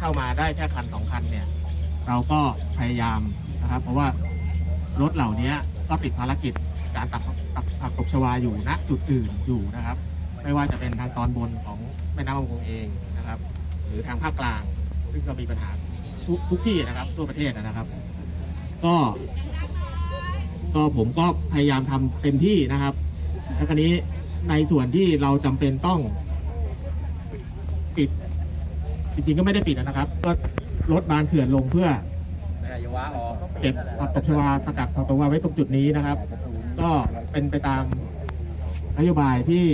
เข้ามาได้แค่คันสองคันเนี่ย เราก็พยายามนะครับ เพราะว่ารถเหล่านี้ก็ติดภารกิจการตักตักผักตบชวาอยู่ณจุดอื่นอยู่นะครับ ไม่ว่าจะเป็นทางตอนบนของแม่น้ำบางกงเองนะครับ หรือทางภาคกลาง ซึ่งก็มีปัญหาทุกทุกที่นะครับทั่วประเทศนะครับ ก็ก็ผมก็พยายามทำเต็มที่นะครับ แล้วคราวนี้ในส่วนที่เราจำเป็นต้องปิด ริงๆก็ไม่ได้ปิดนะครับ ก็ลดบานเขื่อนลงเพื่อเก็บผักตบชวาสกัดผักตบชวาไว้ตรงจุดนี้นะครับ ก็เป็นไปตามนโยบายที่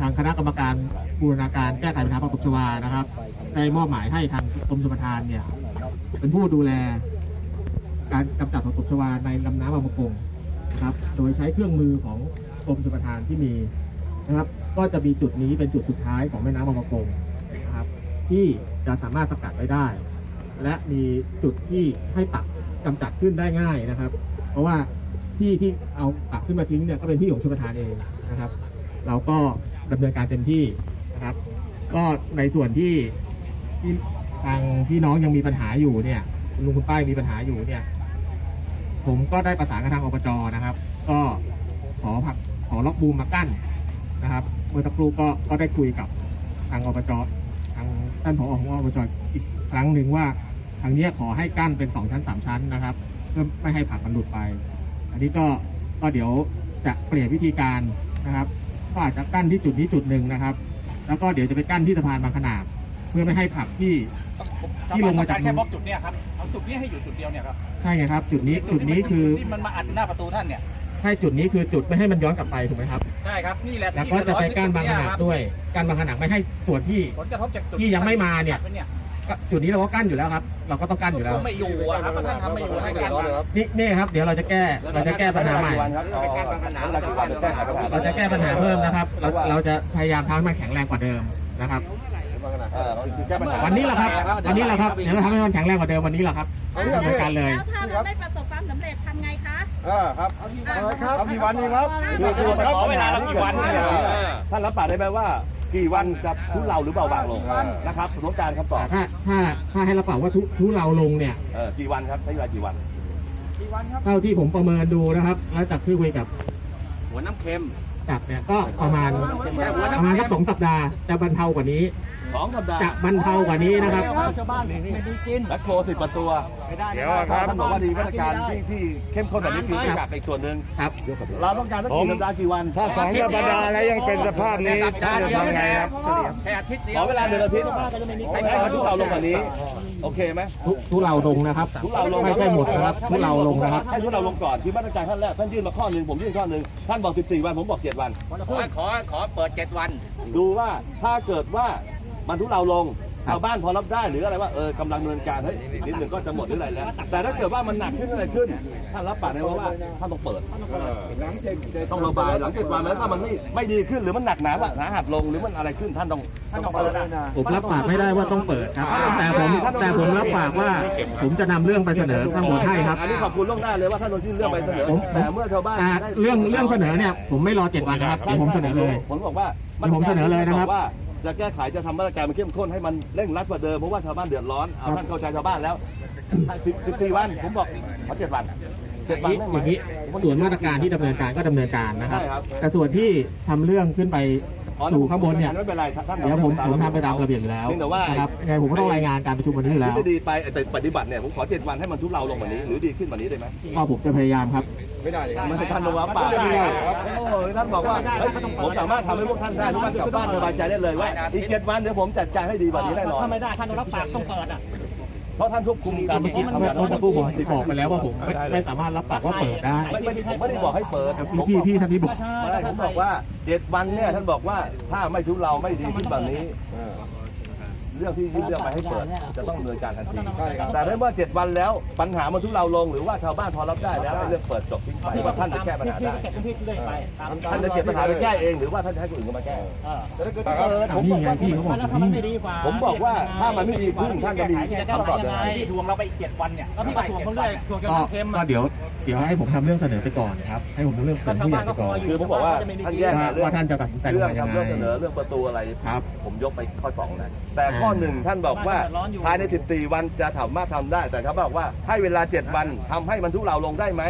ทางคณะกรรมการบูรณาการแก้ไขปัญหาผักตบชวานะครับได้มอบหมายให้ทางกรมชลประทานเนี่ย เป็นผู้ดูแล การกำจัดผักตบชวาในลำน้ำบางประกงนะครับ โดยใช้เครื่องมือของกรมชลประทานที่มีนะครับ ก็จะมีจุดนี้เป็นจุดสุดท้ายของแม่น้ำบางประกงนะครับ ที่จะสามารถสกัดไว้ได้ และมีจุดที่ให้ตักกำจัดขึ้นได้ง่ายนะครับ เพราะว่าที่ที่เอาตักขึ้นมาทิ้งเนี่ยก็เป็นที่ของชลประทานเองนะครับ เราก็ดำเนินการเต็มที่นะครับ ก็ในส่วนที่ที่ทางพี่น้องยังมีปัญหาอยู่เนี่ยลุงคุณป้ายมีปัญหาอยู่เนี่ย ผมก็ได้ประสานกับทางอบจนะครับ ก็ขอผักขอล็อกบูมมากั้นนะครับ เมื่อสักครู่ก็ก็ได้คุยกับทางอบจ ท่านผอของอบจอีกครั้งหนึ่งว่าทางนี้ขอให้กั้นเป็นสองชั้นสามชั้นนะครับเพื่อไม่ให้ผักมันหลุดไป อันนี้ก็ก็เดี๋ยวจะเปลี่ยนวิธีการนะครับ ก็อาจจะกั้นที่จุดนี้จุดหนึ่งนะครับ แล้วก็เดี๋ยวจะไปกั้นที่สะพานบางขนาดเพื่อไม่ให้ผักที่ ที่ลงมาจาก แค่บล็อกจุดเนี้ยครับเอาจุดนี้ให้อยู่จุดเดียวเนี่ยครับใช่ไงครับ จุดนี้จุดนี้คือ ที่มันมาอัดหน้าประตูท่านเนี่ย ใช่จุดนี้คือจุดไม่ให้มันย้อนกลับไปถูกไหมครับ ใช่ครับนี่แหละแล้วก็จะไปกั้นบางขนาดด้วยกั้นบางขนาดไม่ให้ส่วนที่ผลกระทบจากจุดที่ยังไม่มาเนี่ยอัดไว้เนี่ยก็จุดนี้เราก็กั้นอยู่แล้วครับ เราก็ต้องกั้นอยู่แล้วผมไม่อยู่อะครับท่านทำไม่อยู่ให้กันมานี่นี่ครับ เดี๋ยวเราจะแก้เราจะแก้ปัญหาใหม่วันครับเอาเอาเอากี่วันจะแก้ไขปัญหาเราจะแก้ปัญหาเพิ่มนะครับ เราเราจะพยายามทำให้มันแข็งแรงกว่าเดิมนะครับเออคือแก้ปัญหาวันนี้แหละครับวันนี้แหละครับเดี๋ยวเราทำให้มันแข็งแรงกว่าเดิมวันนี้แหละครับเอาเนี่ยดำเนินการเลยแล้วถ้ามันไม่ประส ออครับเอาครับเอากี่วันดีครับคือคือครับขอเวลาเรากี่วันเนี่ย ท่านรับปากได้ไหมว่า กี่วันจะทุเลาหรือเบาบางลงนะครับผมต้องการคำตอบถ้าถ้าถ้าให้เราเป่าว่าทุทุเราลงเนี่ย เออกี่วันครับใช้เวลากี่วันเท่าที่ผมประเมินดูนะครับ แล้วจากที่คุยกับหัวน้ำเค็มจับเนี่ยก็ประมาณประมาณสักสองสัปดาห์จะบรรเทากว่านี้สองสัปดาห์จะบรรเทากว่านี้นะครับชาวบ้านไม่มีกินแบ็คโคสิบประตู เดี๋ยวครับ ท่านบอกว่าดีมาตรการที่ที่เข้มข้นแบบนี้คือไม่กักอีกส่วนหนึ่งครับเราต้องการสักกี่สัปดาห์กี่วันถ้าสองสัปดาห์แล้วยังเป็นสภาพนี้จะทำไงครับ แค่อาทิตย์เดียวขอเวลาหนึ่งอาทิตย์ให้ให้มันทุเลาลงกว่านี้ โอเคไหมทุทุเราลงนะครับทุเลาลงไม่ใช่หมดนะครับทุเราลงนะครับ ให้ทุเลาลงก่อนคือมาตรการขั้นแรกท่านยื่นมาข้อหนึ่งผมยื่นข้อหนึ่งท่านบอก 14 วันผมบอก 7 วัน ขอขอขอเปิดเจ็ดวัน ดูว่าถ้าเกิดว่ามันทุเลาลง ชาวบ้านพอรับได้หรืออะไรว่าเออกำลังดำเนินการเฮ้ยอีกนิดหนึ่งก็จะหมดหรืออะไรแล้ว แต่ถ้าเกิดว่ามันหนักขึ้นอะไรขึ้นท่านรับปากได้ไหมว่าท่านต้องเปิด ต้องระบายหลังเจ็ดวันแล้วถ้ามันไม่ไม่ดีขึ้นหรือมันหนักหนาว่าสาหัสลงหรือมันอะไรขึ้นท่านต้องท่านต้องเปิดนะผมรับปากไม่ได้ว่าต้องเปิดครับ แต่ผมแต่ผมรับปากว่าผมจะนำเรื่องไปเสนอข้างบนให้ครับ อันนี้ขอบคุณล่วงหน้าเลยว่าท่านต้องยื่นเรื่องไปเสนอผม แต่เมื่อชาวบ้านแต่ได้ เรื่องเรื่องเสนอเนี่ยผมไม่รอเจ็ดวันนะครับเดี๋ยวผมเสนอเลย ผมบอกว่าเดี๋ยวผมเสนอเลยนะครับ ว่า จะแก้ไขจะทำมาตรการมันเข้มข้นให้มันเร่งรัดกว่าเดิมเพราะว่าชาวบ้านเดือดร้อนเอาท่านเข้าใจชาวบ้านแล้วสิบสิบสี่วันผมบอกขอเจ็ดวันเจ็ดวันได้ไหมอย่างนี้ส่วนมาตรการที่ดำเนินการก็ดำเนินการนะครับใช่ครับแต่ส่วนที่ทำเรื่องขึ้นไป สู่ข้างบนเนี่ย ไม่เป็นไรท่านเดี๋ยวผมผมทำไปตามระเบียบอยู่แล้วเพียงแต่ว่านะครับยังไงผมก็ต้องรายงานการประชุมวันนี้อยู่แล้วที่ดีไปแต่ปฏิบัติเนี่ยผมขอเจ็ดวันให้มันทุเลาลงกว่านี้ หรือดีขึ้นกว่านี้ได้ไหมก็ผมจะพยายามครับ ไม่ได้ไม่ให้ท่านลงรับปากโอ้ยท่านบอกว่าเฮ้ยผมสามารถทำให้พวกท่านได้ทุกท่านกลับบ้านสบายใจได้เลยว่าอีกเจ็ดวันเดี๋ยวผมจัดการให้ดีกว่านี้แน่นอนถ้าไม่ได้ท่านต้องรับปากต้องเปิดอะ เพราะท่านควบคุมการเมื่อกี้เมื่อสักครู่ผมบอกไปแล้วว่าผมไม่ไม่สามารถรับปากว่าเปิดได้ไม่ไม่ผมไม่ได้บอกให้เปิดพี่พี่พี่ท่านที่บอกไม่ผมบอกว่าเจ็ดวันเนี่ยท่านบอกว่าถ้าไม่ทุเราไม่ดีขึ้นแบบนี้ เรื่องที่ยื่นเรื่องไปให้เปิด จะต้องดำเนินการทันทีแต่ถ้าเมื่อเจ็ดวันแล้วปัญหามันทุเราลงหรือว่าชาวบ้านพอรับได้แล้วเรื่องเปิดจบทิ้งไปว่าท่านจะแก้ปัญหาได้เก็บพื้นที่เรื่อยไปตามท่านจะเก็บปัญหาไปแก้เองหรือว่าท่านจะให้คนอื่นมาแก้ เออเออผมนี่บอกไงว่าพี่เขาบอก แล้วถ้ามันไม่ดีกว่าผมบอกว่าถ้ามันไม่ดีขึ้นท่านจะมีจะคำตอบยังไง ที่ทวงเราไปอีกเจ็ดวันเนี่ยแล้วพี่ก็ทวงเขาเรื่อยทวงจนก็เค็มก็เดี๋ยวเดี๋ยวให้ผมทำเรื่องเสนอไปก่อนครับ ให้ผมทำเรื่องเสนอผู้ใหญ่ไปก่อน คือผมบอกว่าท่านแยกว่าเรื่องว่าท่านจะตัดสินใจลเรื่องงมายังทำไง เรื่องเสนอเรื่องประตูอะไรครับ ผมยกไปข้อสองนะแต่ข้อหนึ่งท่านบอกว่าภายใน 14 วันจะสามารถทำได้แต่เขาบอกว่าให้เวลา 7 วันทำให้มันทุเลาลงได้ไหม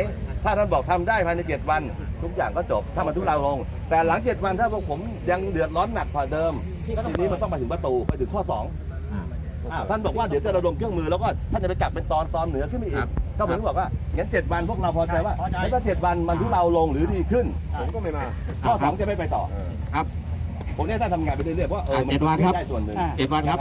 ถ้าท่านบอกทำได้ภายใน 7 วัน ทุกอย่างก็จบถ้ามันทุเลาลง แต่หลัง 7 วันถ้าพวกผมยังเดือดร้อนหนักกว่าเดิมทีนี้มันต้องมาถึงประตูไปถึงข้อ2อ่าอ่าท่านบอกว่าเดี๋ยวจะระดมเครื่องมือแล้วก็ท่านจะไปจับเป็นตอนตอนเหนือขึ้นมาอีครัก บ ก็ผมบอกว่างั้นเจ็ดวันพวกเราพอใจว่าพอใจแล้วถ้าเจ็ดวันมันทุเลาลงหรือดีขึ้นผมก็ไม่มาข้อสองจะไม่ไปต่อครับผมเนี่ยท่านทำงานไปเรื่อยๆเพราะเออมันเจ็ดวันครับได้ส่วนหนึ่งเจ็ดวันครับ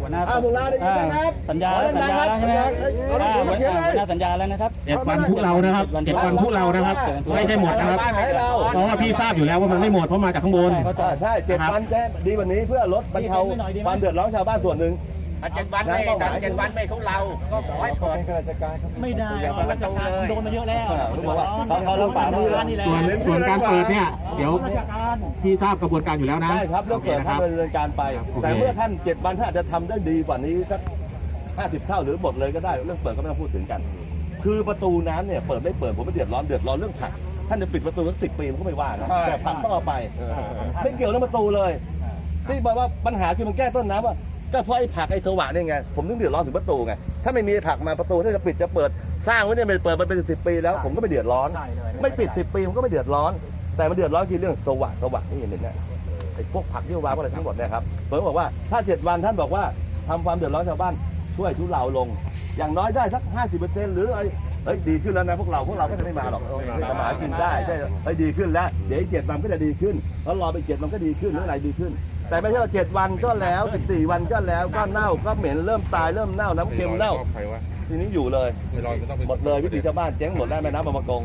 หัวหน้าอ้าวพวกเราได้ยินไหมครับสัญญาขอสัญญาดัแล้วงๆใช่ไหมครับเอาละอ่าเอาละหัวหน้าสัญญาแล้วนะครับเจ็ดวันทุเรานะครับเจ็ดวันทุเรานะครับไม่ใช่หมดนะครับให้เราเพราะว่าพี่ทราบอยู่แล้วว่ามันไม่หมดเพราะมาจากข้างบนอ่าใช่เจ็ดวันแจ้ดีกวันนี้เพื่อลดบรรเทาความเดือดร้อนชาวบ้านส่วนหนึ่ง ถ้าเจ็ดวันไม่ถ้าเจ็ดวันไม่ทุเราก็ขอให้เปิดไม่ได้เอาราชการโดนมาเยอะแล้วอ่าผมบอกว่าตอนเขารับปากนี่แหละนี่แหละส่วนส่วนการเปิดเนี่ย เดี๋ยวราชการพี่ทราบกระบวนการอยู่แล้วนะใช่ครับเรื่องเปิดโคนะคท่านรับดำเนินการไปโอเคแต่เมื่อท่านเจ็ดวันท่านอาจจะทำได้ดีกว่านี้สักห้าสิบเท่าหรือหมดเลยก็ได้ เรื่องเปิดก็ไม่ต้องพูดถึงกัน คือประตูน้ำเนี่ยเปิดไม่เปิดผมไม่เดือดร้อนเดือดร้อนเรื่องผักท่านจะปิดประตูสักสิบปีมันก็ไม่ว่านะแต่ผักต้องเอาไปไม่เกี่ยวเรื่องประตูเลยที่บอกว่าปัญหาคือมันแก้ต้นน้ำว่า ก็เพราะไอ้ผักไอ้สว่านนี่ไงผมถึงเดือดร้อนถึงประตูไงถ้าไม่มีผักมาประตูถ้าจะปิดจะเปิด สร้างไว้เนี่ยไม่เปิดมันเป็นสิบปีแล้วผมก็ไม่เดือดร้อน ใช่เลยไม่ปิดสิบปีผมก็ไม่เดือดร้อน แต่มันเดือดร้อนคือเรื่องสว่างสว่างนี่เห็นไหมเนี่ยไอ้พวกผักที่วางพวกอะไรทั้งหมดเนี่ยครับผมบอกว่าถ้าเจ็ดวันท่านบอกว่าทำความเดือดร้อนชาวบ้านช่วยทุเลาลง อย่างน้อยได้สักห้าสิบเปอร์เซ็นต์หรืออะไรเฮ้ยดีขึ้นแล้วนะพวกเราพวกเราก็จะไม่มาหรอกทำหากินได้ได้เฮ้ยดีขึ้นแล้ว เดี๋ยวอีกเจ็ดวันก็จะดีขึ้นแล้วรอไปเจ็ดวันก็ดีขึ้นหรืออะไรดีขึ้น แต่ไม่ใช่ว่าเจ็ดวันก็แล้วสิบสี่วันก็แล้วก็เน่าก็เหม็นเริ่มตายเริ่มเน่าน้ำเค็มเน่าทีนี้อยู่เลยหมดเลยวิถีชาวบ้านเจ๊งหมดได้แม่น้ำบางประกง